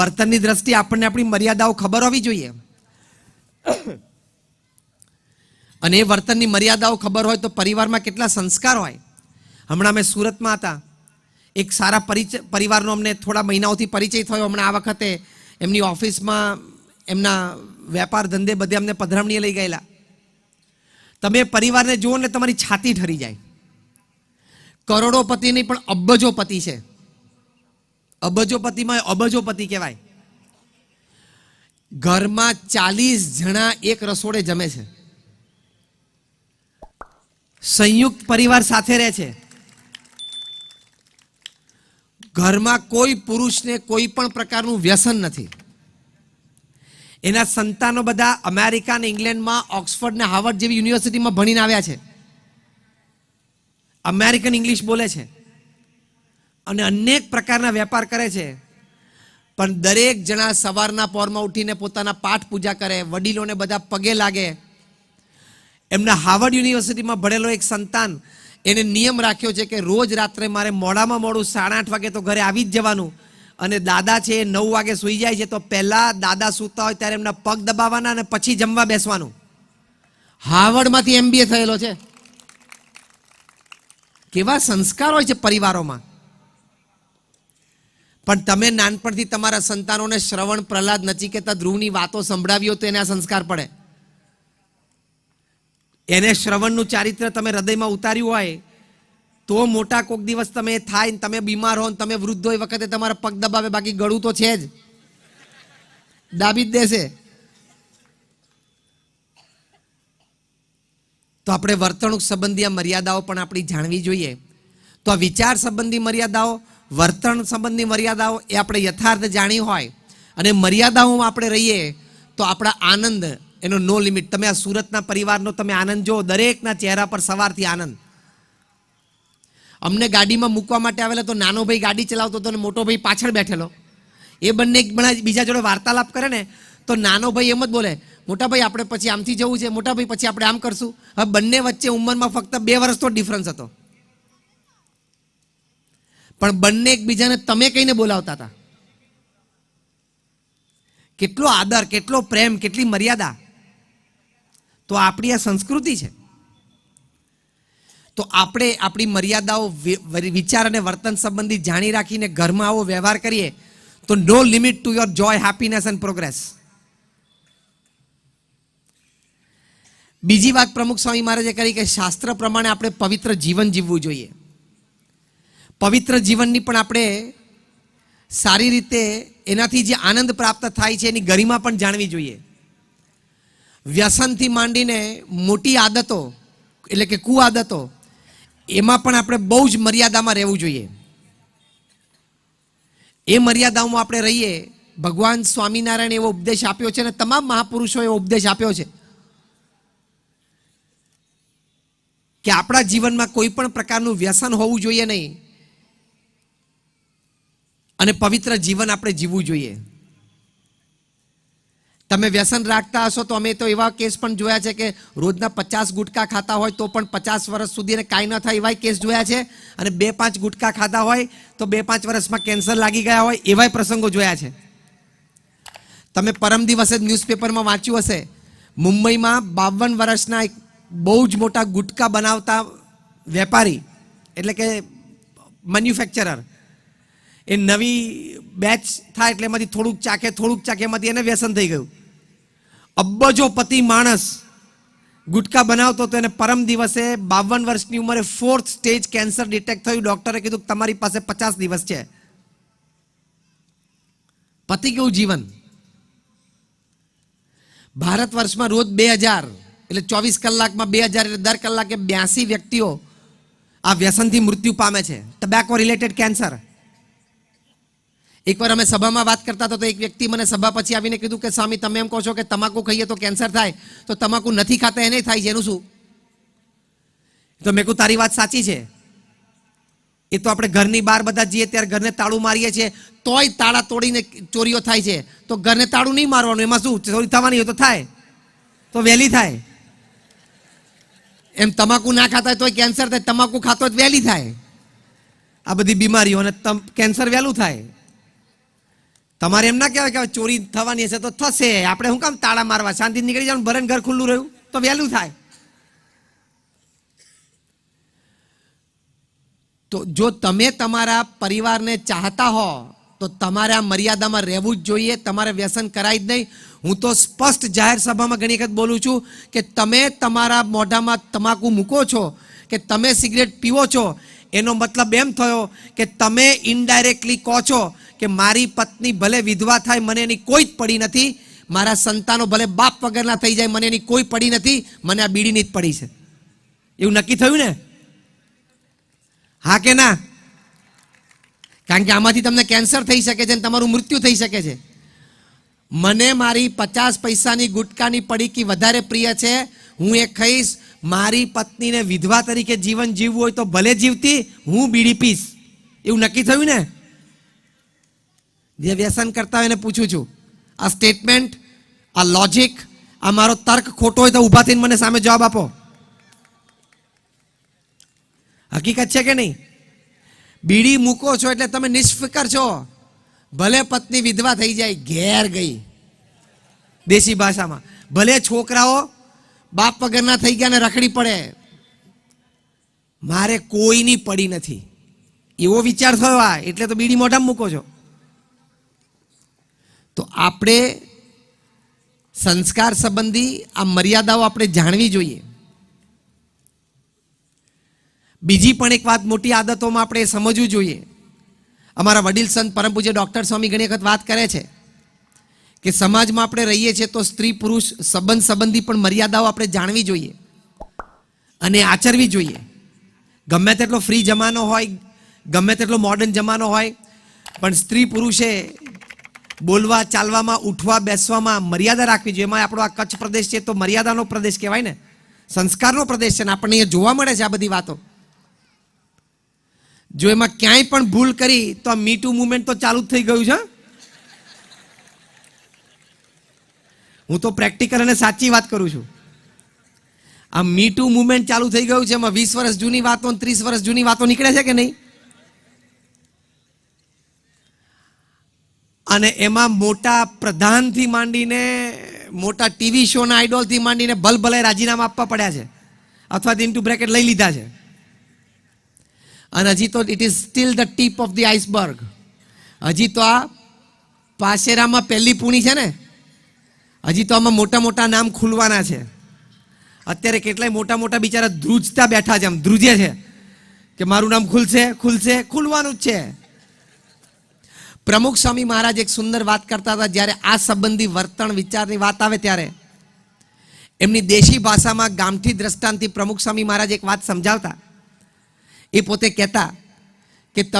વર્તનની દ્રષ્ટિએ આપણને આપણી મર્યાદાઓ ખબર હોવી જોઈએ. અને એ વર્તનની મર્યાદાઓ ખબર હોય તો પરિવારમાં કેટલા સંસ્કાર હોય. હમણાં અમે સુરતમાં હતા. એક સારા પરિચય પરિવારનો અમને થોડા મહિનાઓથી પરિચય થયો. હમણાં આ વખતે એમની ઓફિસમાં એમના વેપાર ધંધે બધે અમને પધરામણીએ લઈ ગયેલા. તમે પરિવારને જુઓ ને તમારી છાતી ઠરી જાય. કરોડોપતિ નહીં પણ અબજોપતિ છે. અબજોપતિમાં અબજોપતિ કહેવાય. ઘરમાં ચાલીસ જણા એક રસોડે જમે છે. સંયુક્ત પરિવાર સાથે રહે છે. ઘરમાં કોઈ પુરુષને કોઈ પણ પ્રકારનું વ્યસન નથી. એના સંતાનો બધા અમેરિકા અને ઇંગ્લેન્ડમાં, ઓક્સફર્ડ ને હાર્વર્ડ જેવી યુનિવર્સિટીમાં ભણીને આવ્યા છે. અમેરિકન ઇંગ્લિશ બોલે છે. અને અનેક પ્રકારના વેપાર કરે છે. પણ દરેક જણા સવારના પોરમાં ઉઠીને પોતાના પાઠ પૂજા કરે, વડીલોને બધા પગે લાગે. એમના હાવર્ડ યુનિવર્સિટીમાં ભણેલો એક સંતાન એને નિયમ રાખ્યો છે કે રોજ રાત્રે મારે મોડામાં મોડું સાડા આઠ વાગે તો ઘરે આવી જ જવાનું. અને દાદા છે એ નવ વાગે સૂઈ જાય છે તો પહેલાં દાદા સૂતા હોય ત્યારે એમના પગ દબાવવાના અને પછી જમવા બેસવાનું. હાર્વર્ડમાંથી એમબીએ થયેલો છે. કેવા સંસ્કાર હોય છે પરિવારોમાં. પણ તમે નાનપણથી તમારા સંતાનોને શ્રવણ પ્રહલાદ નચિકેતા ધ્રુવની વાતો સંભળાવી હોય તો એને આ સંસ્કાર પડે. એને શ્રવણનું ચારિત્ર તમે હૃદયમાં ઉતાર્યું હોય, તો મોટા કોક દિવસ તમે થાય ને તમે બીમાર હો તમે વૃદ્ધ હોય વખતે તમારા પગ દબાવે, બાકી ગળું તો છે જ. દાબી જ દેશે. તો આપણે વર્તણૂક સંબંધી આ મર્યાદાઓ પણ આપણી જાણવી જોઈએ. તો આ વિચાર સંબંધી મર્યાદાઓ વર્તન સંબંધની મર્યાદાઓ એ આપણે યથાર્થ જાણી હોય અને મર્યાદાઓમાં આપણે રહીએ તો આપણા આનંદ એનો નો લિમિટ તમે આ સુરતના પરિવારનો તમે આનંદ જો દરેકના ચહેરા પર સવારથી આનંદ. અમને ગાડીમાં મૂકવા માટે આવેલા તો નાનો ભાઈ ગાડી ચલાવતો હતો અને મોટો ભાઈ પાછળ બેઠેલો. એ બંને બીજા જોડે વાર્તાલાપ કરે ને, તો નાનો ભાઈ એમ જ બોલે, મોટા ભાઈ, આપણે પછી આમથી જવું છે, મોટા ભાઈ, પછી આપણે આમ કરશું. હવે બંને વચ્ચે ઉંમરમાં ફક્ત બે વર્ષનો ડિફરન્સ હતો. પણ બંને એકબીજાને તમે કહીને બોલાવતા હતા. કેટલો આદર, કેટલો પ્રેમ, કેટલી મર્યાદા. તો આપણી આ સંસ્કૃતિ છે. તો આપણે આપણી મર્યાદાઓ વિચાર અને વર્તન સંબંધી જાણી રાખીને ઘરમાં આવો વ્યવહાર કરીએ, તો no limit to your joy happiness and progress બીજી વાત પ્રમુખ સ્વામી મહારાજે કરી કે શાસ્ત્ર પ્રમાણે આપણે પવિત્ર જીવન જીવવું જોઈએ. પવિત્ર જીવનની પણ આપણે સારી રીતે એનાથી જે આનંદ પ્રાપ્ત થાય છે એની ગરિમા પણ જાણવી જોઈએ. વ્યસનથી માંડીને મોટી આદતો, એટલે કે કુઆદતો, એમાં પણ આપણે બહુ જ મર્યાદામાં રહેવું જોઈએ. એ મર્યાદાઓમાં આપણે રહીએ, ભગવાન સ્વામિનારાયણ એવો ઉપદેશ આપ્યો છે અને તમામ મહાપુરુષો એવો ઉપદેશ આપ્યો છે કે આપણા જીવનમાં કોઈ પણ પ્રકારનું વ્યસન હોવું જોઈએ નહીં. અને પવિત્ર જીવન આપણે જીવવું જોઈએ. તમે વ્યસન રાખતા હશો તો અમે તો એવા કેસ પણ જોયા છે કે રોજના પચાસ ગુટકા ખાતા હોય તો પણ પચાસ વર્ષ સુધીને કાંઈ ન થાય એવા કેસ જોયા છે. અને બે પાંચ ગુટકા ખાતા હોય તો બે પાંચ વર્ષમાં કેન્સર લાગી ગયા હોય એવાય પ્રસંગો જોયા છે. તમે પરમ દિવસે જ ન્યૂઝપેપરમાં વાંચ્યું હશે, મુંબઈમાં બાવન વર્ષના એક બહુ જ મોટા ગુટકા બનાવતા વેપારી, એટલે કે મેન્યુફેક્ચરર એ નવી બેચ થાય એટલે એમાંથી થોડુંક ચાખે થોડુંક ચાખે, એમાંથી એને વ્યસન થઈ ગયું. અબ્બજોપતિ માણસ ગુટકા બનાવતો તો એને પરમ દિવસે બાવન વર્ષની ઉંમરે ફોર્થ સ્ટેજ કેન્સર ડિટેક્ટ થયું. ડોક્ટરે કીધું તમારી પાસે પચાસ દિવસ છે. પતિ કેવું જીવન? ભારત વર્ષમાં રોજ બે હજાર, એટલે ચોવીસ કલાકમાં બે હજાર એટલે દર કલાકે બ્યાસી વ્યક્તિઓ આ વ્યસનથી મૃત્યુ પામે છે. ટબેકો રિલેટેડ કેન્સર એકવાર અમે સભામાં વાત કરતા હતા, તો એક વ્યક્તિ મને સભા પછી આવીને કીધું કે, સ્વામી, તમે એમ કહો છો કે તમાકુ ખાઈએ તો કેન્સર થાય, તો તમાકુ નથી ખાતા, એને થાય છે, એનું શું? તો મેં કહું તારી વાત સાચી છે. એ તો આપણે ઘરની બહાર બધા જઈએ ત્યારે ઘરને તાળું મારીએ છીએ, તોય તાળા તોડીને ચોરીઓ થાય છે. તો ઘરને તાળું નહીં મારવાનું, એમાં શું, ચોરી થવાની હોય તો થાય, તો વહેલી થાય. એમ તમાકુ ના ખાતા હોય તોય કેન્સર થાય, તમાકુ ખાતો હોય વહેલી થાય. આ બધી બીમારીઓ અને કેન્સર વહેલું થાય. તમારે એમ ના કહેવાય કે ચોરી થવાની હશે તો થશે. આપણે શું કામ તાળા મારવા? શાંતિ નીકળી જવાનું ભરણ ઘર ખુલ્લું રહ્યું તો વહેલું થાય. તો જો તમે તમારા પરિવારને ચાહતા હો, તો તમારે આ મર્યાદામાં રહેવું જ જોઈએ. તમારે વ્યસન કરાય જ નહીં. હું તો સ્પષ્ટ જાહેર સભામાં ઘણી વખત બોલું છું કે તમે તમારા મોઢામાં તમાકુ મૂકો છો, કે તમે સિગરેટ પીવો છો એનો મતલબ એમ થયો કે તમે ઇનડાયરેક્ટલી કહો છો કે મારી પત્ની ભલે વિધવા થાય, મને એની કોઈ જ પડી નથી. મારા સંતાનો ભલે બાપ વગરના થઈ જાય, મને એની કોઈ પડી નથી. મને આ બીડીની જ પડી છે. એવું નક્કી થયું ને? હા કે ના? કારણ કે આમાંથી તમને કેન્સર થઈ શકે છે અને તમારું મૃત્યુ થઈ શકે છે. મને મારી પચાસ પૈસાની ગુટકાની પડીકી વધારે પ્રિય છે. હું એ ખાઈશ મારી પત્નીને વિધવા તરીકે જીવન જીવવું હોય તો ભલે જીવતી, હું બીડી પીશ એવું નક્કી થયું ને? જે વ્યસન કરતા હોય એને પૂછું છું. આ સ્ટેટમેન્ટ આ લોજિક આ મારો તર્ક ખોટો હોય તો ઊભા થઈને મને સામે જવાબ આપો. હકીકત છે કે નહીં? બીડી મૂકો છો એટલે તમે નિષ્ફિકર છો. ભલે પત્ની વિધવા થઈ જાય, ઘેર ગઈ. દેશી ભાષામાં. ભલે છોકરાઓ બાપ વગરના થઈ ગયા ને રખડી પડે. મારે કોઈની પડી નથી. એવો વિચાર થયો આ, એટલે તો બીડી મોઢામાં મૂકો છો. તો આપણે સંસ્કાર સંબંધી આ મર્યાદાઓ આપણે જાણવી જોઈએ. બીજી પણ એક વાત મોટી આદતોમાં આપણે સમજવું જોઈએ. અમારા વડીલ સંત પરમ પૂજ્ય ડૉક્ટર સ્વામી ઘણી વખત વાત કરે છે. કે સમાજમાં આપણે રહીએ છીએ તો સ્ત્રી પુરુષ સંબંધ સંબંધી પણ મર્યાદાઓ આપણે જાણવી જોઈએ અને આચરવી જોઈએ. ગમે તેટલો ફ્રી જમાનો હોય, ગમે તેટલો મોડર્ન જમાનો હોય, પણ સ્ત્રી પુરુષે બોલવા, ચાલવામાં, ઉઠવા, બેસવામાં મર્યાદા રાખવી જોઈએ. એમાં આપણો આ કચ્છ પ્રદેશ છે તો મર્યાદાનો પ્રદેશ કહેવાય ને. સંસ્કારનો પ્રદેશ છે ને આપણને અહીંયા જોવા મળે છે આ બધી વાતો. જો એમાં ક્યાંય પણ ભૂલ કરી તો આ મીટુ મુવમેન્ટ તો ચાલુ જ થઈ ગયું છે હું તો પ્રેક્ટિકલ અને સાચી વાત કરું છું. આ મીટુ મુવમેન્ટ ચાલુ થઈ ગયું છે, એમાં વીસ વર્ષ જૂની વાતો ત્રીસ વર્ષ જૂની વાતો નીકળે છે કે નહીં? અને એમાં મોટા પ્રધાનથી માંડીને, મોટા ટીવી શોના આઈડોલથી માંડીને ભલભલે રાજીનામા આપવા પડ્યા છે. અથવા ઇન્ટુ બ્રેકેટ લઈ લીધા છે. અને હજી તો it is still the tip of the iceberg હજી તો આ પાશેરામાં પહેલી પૂણી છે ને? હજી તો આમાં મોટા મોટા નામ ખુલવાના છે. અત્યારે કેટલાય મોટા મોટા બિચારા ધ્રુજતા બેઠા છે, આમ ધ્રુજે છે કે મારું નામ ખુલશે ખુલશે, ખુલવાનું જ છે. પ્રમુખ સ્વામી મહારાજ એક સુંદર વાત કરતા હતા, જ્યારે આ સંબંધી વર્તન વિચારની વાત આવે ત્યારે. એમની દેશી ભાષામાં ગામઠી દ્રષ્ટાંતથી પ્રમુખ સ્વામી મહારાજ એક વાત સમજાવતા. એ પોતે કહેતા